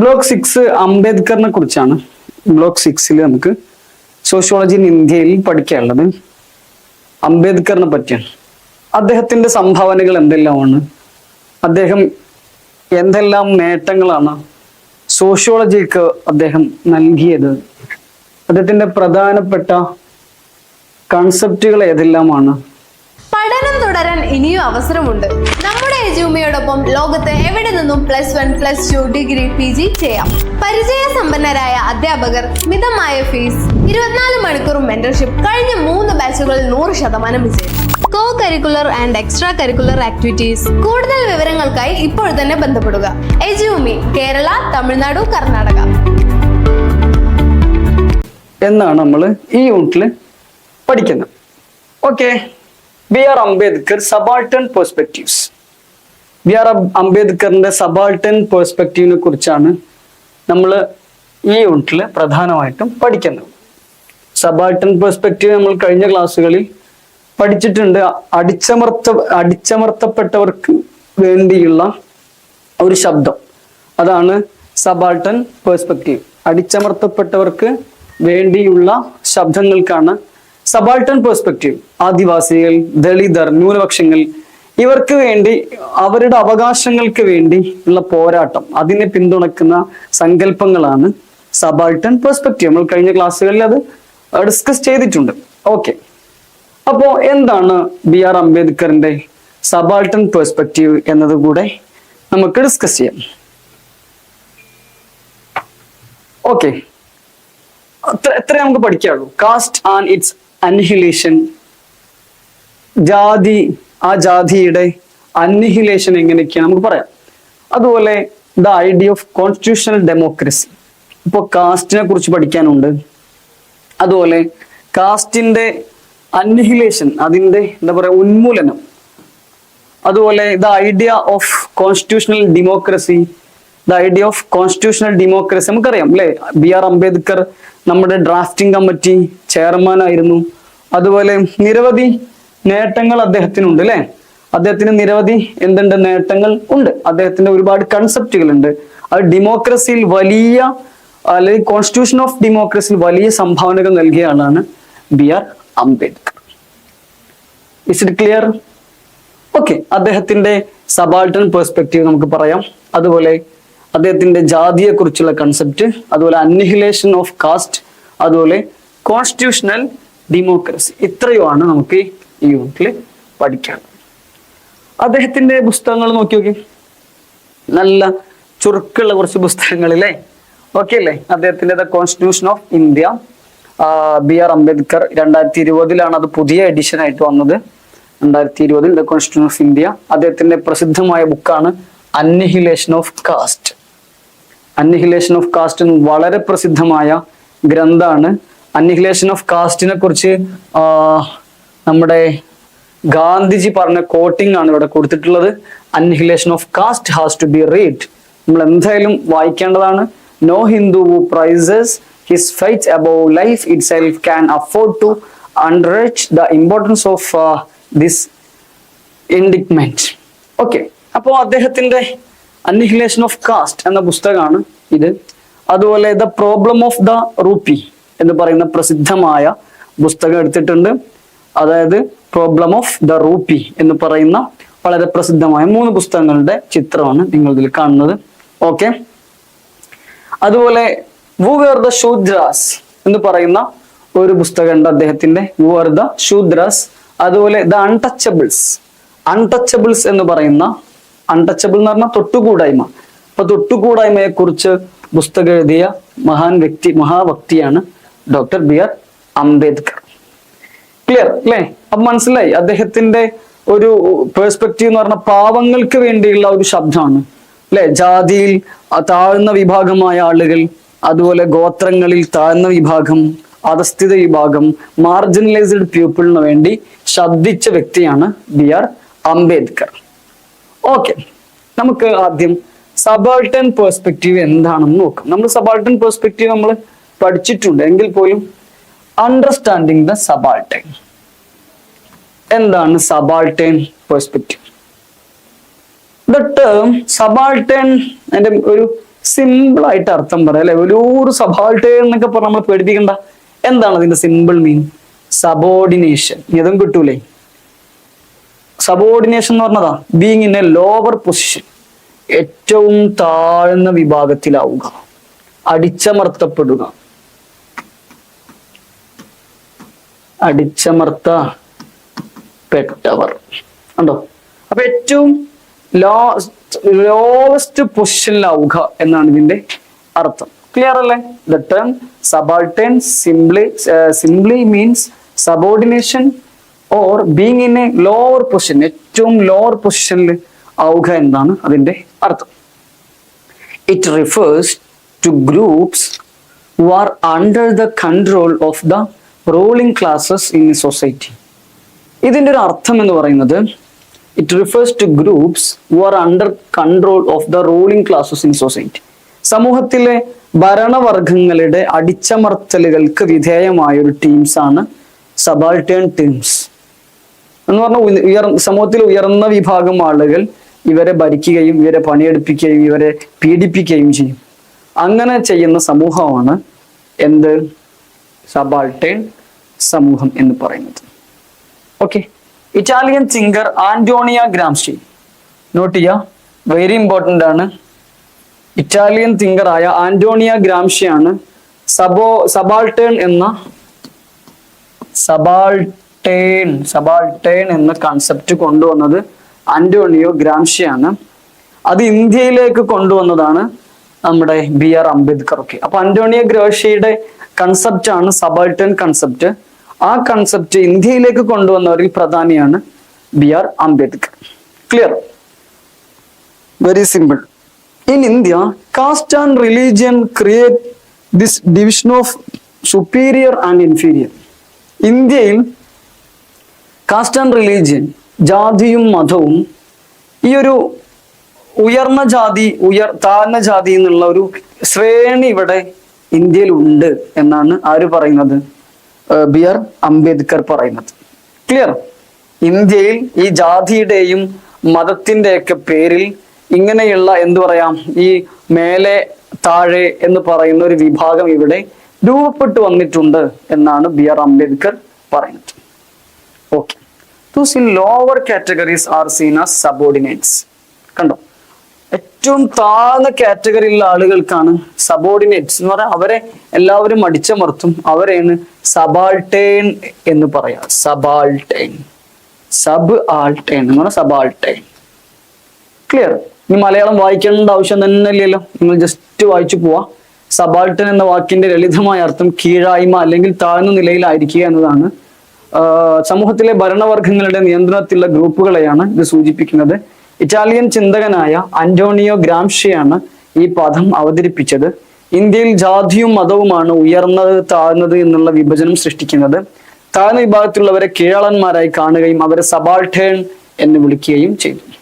Block six അംബേദ്കറിനെ കുറിച്ചാണ്. Block സിക്സിൽ നമുക്ക് സോഷ്യോളജി ഇൻ ഇന്ത്യയിൽ പഠിക്കാനുള്ളത്. അംബേദ്കറിനെ പറ്റിയാണ്. അദ്ദേഹത്തിന്റെ സംഭാവനകൾ എന്തെല്ലാമാണ്? അദ്ദേഹം എന്തെല്ലാം നേട്ടങ്ങളാണ് സോഷ്യോളജിക്ക് അദ്ദേഹം നൽകിയത്? അദ്ദേഹത്തിന്റെ പ്രധാനപ്പെട്ട കൺസെപ്റ്റുകൾ ഏതെല്ലാമാണ്? പഠനം തുടരാൻ ഇനിയും അവസരമുണ്ട്. നമ്മുടെ എജുമിയോടൊപ്പം ലോകത്ത് എവിടെ നിന്നും plus one plus two degree P G ചെയ്യാം. പരിചയസമ്പന്നരായ അധ്യാപകർ മിതമായ ഫീസ് ഇരുപത്തിനാല് മണിക്കൂർ മെന്റർഷിപ്പ് കഴിഞ്ഞ മൂന്ന് ബാച്ചുകളിൽ നൂറ് ശതമാനം വിജയം. Co curricular and extra curricular activities കൂടുതൽ വിവരങ്ങൾക്കായി ഇപ്പോൾ തന്നെ ബന്ധപ്പെടുക. എജുമി കേരള തമിഴ്നാടു കർണാടക. എന്നാണ് നമ്മൾ ഈ യൂണിറ്റിൽ പഠിക്കുന്നത്. Okay B R Ambedkar subaltern perspectives B R അംബേദ്കറിന്റെ subaltern പെർസ്പെക്റ്റീവിനെ കുറിച്ചാണ് നമ്മൾ ഈ യൂണിറ്റിൽ പ്രധാനമായിട്ടും പഠിക്കുന്നത്. സബാൾട്ടൺ പെർസ്പെക്റ്റീവ് നമ്മൾ കഴിഞ്ഞ ക്ലാസ്സുകളിൽ പഠിച്ചിട്ടുണ്ട്. അടിച്ചമർത്ത അടിച്ചമർത്തപ്പെട്ടവർക്ക് വേണ്ടിയുള്ള ഒരു ശബ്ദം. അതാണ് സബാൾട്ടൺ പേഴ്സ്പെക്റ്റീവ് അടിച്ചമർത്തപ്പെട്ടവർക്ക് വേണ്ടിയുള്ള ശബ്ദങ്ങൾക്കാണ് സബാൾട്ടൺ പെർസ്പെക്റ്റീവ് ആദിവാസികൾ ദളിതർ ന്യൂനപക്ഷങ്ങൾ ഇവർക്ക് വേണ്ടി അവരുടെ അവകാശങ്ങൾക്ക് വേണ്ടി ഉള്ള പോരാട്ടം അതിനെ പിന്തുണക്കുന്ന സങ്കല്പങ്ങളാണ് സബാൾട്ടൺ പെർസ്പെക്റ്റീവ് നമ്മൾ കഴിഞ്ഞ ക്ലാസ്സുകളിൽ അത് ഡിസ്കസ് ചെയ്തിട്ടുണ്ട്. ഓക്കെ അപ്പോ എന്താണ് ബി ആർ അംബേദ്കറിന്റെ സബാൾട്ടൺ പെർസ്പെക്റ്റീവ് എന്നതുകൂടെ നമുക്ക് ഡിസ്കസ് ചെയ്യാം. ഓക്കെ എത്ര നമുക്ക് പഠിക്കാറുള്ളൂ കാസ്റ്റ് ആൻഡ് ഇറ്റ്സ് അൻഹിലേഷൻ ജാതി ആ ജാതിയുടെ അന്നിഹിലേഷൻ എങ്ങനെയൊക്കെയാണ് നമുക്ക് പറയാം. അതുപോലെ the idea of constitutional democracy ഇപ്പോൾ കാസ്റ്റിനെ കുറിച്ച് പഠിക്കാനുണ്ട്. അതുപോലെ കാസ്റ്റിന്റെ അന്നിഹിലേഷൻ അതിന്റെ എന്താ പറയുക ഉന്മൂലനം. അതുപോലെ the idea of constitutional democracy the idea of constitutional democracy നമുക്കറിയാം അല്ലെ? ബി ആർ അംബേദ്കർ നമ്മുടെ ഡ്രാഫ്റ്റിംഗ് കമ്മിറ്റി ചെയർമാനായിരുന്നു അതുപോലെ നിരവധി നേട്ടങ്ങൾ അദ്ദേഹത്തിനുണ്ട് അല്ലെ അദ്ദേഹത്തിന് നിരവധി എന്തുണ്ട് നേട്ടങ്ങൾ ഉണ്ട്. അദ്ദേഹത്തിന്റെ ഒരുപാട് കൺസെപ്റ്റുകൾ ഉണ്ട് അത് ഡെമോക്രസിയിൽ വലിയ അല്ലെങ്കിൽ കോൺസ്റ്റിറ്റ്യൂഷൻ ഓഫ് ഡെമോക്രസിയിൽ വലിയ സംഭാവനകൾ നൽകിയ ആളാണ് B R Ambedkar. Is it clear okay അദ്ദേഹത്തിന്റെ സബാൾട്ടൺ പെർസ്പെക്റ്റീവ് നമുക്ക് പറയാം. അതുപോലെ അദ്ദേഹത്തിന്റെ ജാതിയെ കുറിച്ചുള്ള കൺസെപ്റ്റ് അതുപോലെ അന്നിഹിലേഷൻ ഓഫ് കാസ്റ്റ് അതുപോലെ കോൺസ്റ്റിറ്റ്യൂഷണൽ ഡെമോക്രസി ഇത്രയുമാണ് നമുക്ക് ഈ യൂണിറ്റിൽ പഠിക്കാൻ. അദ്ദേഹത്തിന്റെ പുസ്തകങ്ങൾ നോക്കി നോക്കി. നല്ല ചുരുക്കുള്ള കുറച്ച് പുസ്തകങ്ങളില്ലേ? ഓക്കെ അല്ലേ? അദ്ദേഹത്തിന്റെ the constitution of India B R Ambedkar രണ്ടായിരത്തി ഇരുപതിലാണ് അത് പുതിയ എഡിഷൻ ആയിട്ട് വന്നത്. രണ്ടായിരത്തി ഇരുപതിൽ ദ കോൺസ്റ്റിറ്റ്യൂഷൻ ഓഫ് ഇന്ത്യ അദ്ദേഹത്തിന്റെ പ്രസിദ്ധമായ ബുക്കാണ് annihilation of caste annihilation of caste എന്ന് വളരെ പ്രസിദ്ധമായ ഗ്രന്ഥാണ്. അന്നിഹിലേഷൻ ഓഫ് കാസ്റ്റിനെ കുറിച്ച് നമ്മുടെ ഗാന്ധിജി പറഞ്ഞ കോട്ടിംഗ് ആണ് ഇവിടെ കൊടുത്തിട്ടുള്ളത്. Annihilation of caste has to be read നമ്മൾ എന്തായാലും വായിക്കേണ്ടതാണ്. No Hindu prizes his fight above life itself can afford to underrate the importance of this indictment okay അപ്പോൾ അദ്ദേഹത്തിന്റെ അന്നിഹിലേഷൻ ഓഫ് കാസ്റ്റ് എന്ന പുസ്തകമാണ് ഇത്. അതുപോലെ the problem of the rupee എന്ന് പറയുന്ന പ്രസിദ്ധമായ പുസ്തകം എടുത്തിട്ടുണ്ട്. അതായത് പ്രോബ്ലം ഓഫ് ദ റൂപ്പി എന്ന് പറയുന്ന വളരെ പ്രസിദ്ധമായ മൂന്ന് പുസ്തകങ്ങളുടെ ചിത്രമാണ് നിങ്ങൾ ഇതിൽ കാണുന്നത്. ഓക്കെ അതുപോലെ വു വേർ ദ ശൂദ്രാസ് എന്ന് പറയുന്ന ഒരു പുസ്തകമുണ്ട് അദ്ദേഹത്തിന്റെ വു ആർ ദ ശൂദ്രാസ് അതുപോലെ ദ അൺടച്ചബിൾസ് അൺടച്ചബിൾസ് എന്ന് പറയുന്ന അൺടച്ചബിൾ എന്ന് പറഞ്ഞാൽ തൊട്ടുകൂടായ്മ. അപ്പൊ തൊട്ടുകൂടായ്മയെ കുറിച്ച് പുസ്തകം എഴുതിയ മഹാൻ വ്യക്തി മഹാഭക്തിയാണ് doctor B R Ambedkar. Clear അല്ലേ? അപ്പൊ മനസ്സിലായി അദ്ദേഹത്തിന്റെ ഒരു പേഴ്സ്പെക്റ്റീവ് എന്ന് പറഞ്ഞ പാവങ്ങൾക്ക് വേണ്ടിയുള്ള ഒരു ശബ്ദമാണ്. അല്ലെ? ജാതിയിൽ താഴ്ന്ന വിഭാഗമായ ആളുകൾ അതുപോലെ ഗോത്രങ്ങളിൽ താഴ്ന്ന വിഭാഗം അധസ്ഥിത വിഭാഗം മാർജിനലൈസ്ഡ് പീപ്പിളിന് വേണ്ടി ശബ്ദിച്ച വ്യക്തിയാണ് ബി ആർ അംബേദ്കർ. ഓക്കെ നമുക്ക് ആദ്യം സബാൾട്ടൻ പേഴ്സ്പെക്റ്റീവ് എന്താണെന്ന് നോക്കാം. നമ്മൾ സബാൾട്ടൻ പേഴ്സ്പെക്റ്റീവ് നമ്മൾ പഠിച്ചിട്ടുണ്ട്. എങ്കിൽ പോലും അണ്ടർസ്റ്റാൻഡിങ് ദ സബാൾട്ടൻ എന്താണ് subaltern perspective the term subaltern ഒരു സിമ്പിൾ ആയിട്ട് അർത്ഥം പറയാം അല്ലെ? ഒരു സബാൾട്ടേൺ എന്നൊക്കെ പറഞ്ഞ് നമ്മൾ പേടിപ്പിക്കണ്ട. എന്താണ് അതിന്റെ സിമ്പിൾ മീൻ സബോർഡിനേഷൻ ഇതും കിട്ടൂലേ? സബോർഡിനേഷൻ എന്ന് പറഞ്ഞതാ? Being in a lower position ഏറ്റവും താഴ്ന്ന വിഭാഗത്തിലാവുക. അടിച്ചമർത്തപ്പെടുക. അടിച്ചമർത്തപ്പെട്ടവർ. ഉണ്ടോ അപ്പൊ ഏറ്റവും ലോ ലോവസ്റ്റ് പൊസിഷനിലാവുക എന്നാണ് ഇതിന്റെ അർത്ഥം. ക്ലിയർ അല്ലേ? The term subaltern simply simply means subordination or being in a lower position ഏറ്റവും ലോവർ പൊസിഷനിൽ ആവുക എന്നാണ് അതിന്റെ അർത്ഥം? It refers to groups who are under the control of the ruling classes in a society. ഇതിന്റെ ഒരു അർത്ഥം എന്ന് പറയുന്നത് it refers to groups who are under control of the ruling classes in society സമൂഹത്തിലെ ഭരണവർഗങ്ങളുടെ അടിച്ചമർത്തലുകൾക്ക് വിധേയമായ ഒരു ടീംസ് ആണ് സബാൾട്ടേൺ ടീംസ് എന്ന് പറഞ്ഞാൽ ഉയർ സമൂഹത്തിൽ ഉയർന്ന വിഭാഗം ആളുകൾ ഇവരെ ഭരിക്കുകയും ഇവരെ പണിയെടുപ്പിക്കുകയും ഇവരെ പീഡിപ്പിക്കുകയും ചെയ്യും. അങ്ങനെ ചെയ്യുന്ന സമൂഹമാണ് എന്ത്? സബാൾട്ടേൺ സമൂഹം എന്ന് പറയുന്നത്. Okay Italian singer Antonio Gramsci note ചെയ്യുക. വെരി ഇമ്പോർട്ടന്റ് ആണ്. ഇറ്റാലിയൻ തിങ്കറായ ആന്റോണിയ ഗ്രാംഷിയാണ് സബോ സബാൾട്ടേൺ എന്ന സബാൾട്ടേൺ സബാൾട്ടേൺ എന്ന കൺസെപ്റ്റ് കൊണ്ടുവന്നത് അന്റോണിയോ ഗ്രാംഷിയാണ്. അത് ഇന്ത്യയിലേക്ക് കൊണ്ടുവന്നതാണ് നമ്മുടെ ബി ആർ അംബേദ്കർ ഒക്കെ. അപ്പൊ അന്റോണിയോ ഗ്രാംഷിയുടെ കൺസെപ്റ്റ് ആണ് സബാൾട്ടേൺ കൺസെപ്റ്റ് ആ കൺസെപ്റ്റ് ഇന്ത്യയിലേക്ക് കൊണ്ടുവന്നവരിൽ പ്രധാനിയാണ് B R Ambedkar. Clear very simple in India caste and religion create this division of superior and inferior ഇന്ത്യയിൽ കാസ്റ്റ് ആൻഡ് റിലീജിയൻ ജാതിയും മതവും ഈ ഒരു ഉയർന്ന ജാതി ഉയർ താഴ്ന്ന ജാതി എന്നുള്ള ഒരു ശ്രേണി ഇവിടെ ഇന്ത്യയിൽ ഉണ്ട് എന്നാണ് ആര് പറയുന്നത്? ബി ആർ അംബേദ്കർ പറയുന്നത്. ക്ലിയർ ഇന്ത്യയിൽ ഈ ജാതിയുടെയും മതത്തിന്റെയൊക്കെ പേരിൽ ഇങ്ങനെയുള്ള എന്തു പറയാം ഈ മേലെ താഴെ എന്ന് പറയുന്ന ഒരു വിഭാഗം ഇവിടെ രൂപപ്പെട്ടു വന്നിട്ടുണ്ട് എന്നാണ് ബി ആർ അംബേദ്കർ പറയുന്നത്. Okay lower categories are seen as subordinates കണ്ടോ? ഏറ്റവും താഴ്ന്ന കാറ്റഗറിയിലുള്ള ആളുകൾക്കാണ് സബോർഡിനേറ്റ്സ് എന്ന് പറയാം അവരെ എല്ലാവരും അടിച്ചമർത്തും. അവരെയാണ് സബാൾട്ടേൺ എന്ന് പറയാം. സബാൾട്ടേൺ സബ് ആൾട്ടേൺ എന്ന് പറഞ്ഞാൽ സബാൾട്ടേൺ ക്ലിയർ ഇനി മലയാളം വായിക്കേണ്ട ആവശ്യം തന്നെ ഇല്ലല്ലോ. നിങ്ങൾ ജസ്റ്റ് വായിച്ചു പോവാ. സബാൾട്ടൻ എന്ന വാക്കിന്റെ ലളിതമായ അർത്ഥം കീഴായ്മ അല്ലെങ്കിൽ താഴ്ന്ന നിലയിലായിരിക്കുക എന്നതാണ് സമൂഹത്തിലെ ഭരണവർഗങ്ങളുടെ നിയന്ത്രണത്തിലുള്ള ഗ്രൂപ്പുകളെയാണ് ഇത് സൂചിപ്പിക്കുന്നത്. ഇറ്റാലിയൻ ചിന്തകനായ അന്റോണിയോ ഗ്രാംഷിയാണ് ഈ പദം അവതരിപ്പിച്ചത്. ഇന്ത്യയിൽ ജാതിയും മതവുമാണ് ഉയർന്നത് താഴ്ന്നത് എന്നുള്ള വിഭജനം സൃഷ്ടിക്കുന്നത്. താഴ്ന്ന വിഭാഗത്തിലുള്ളവരെ കീഴാളന്മാരായി കാണുകയും അവരെ സബാൾട്ടേൺ എന്ന് വിളിക്കുകയും ചെയ്തു.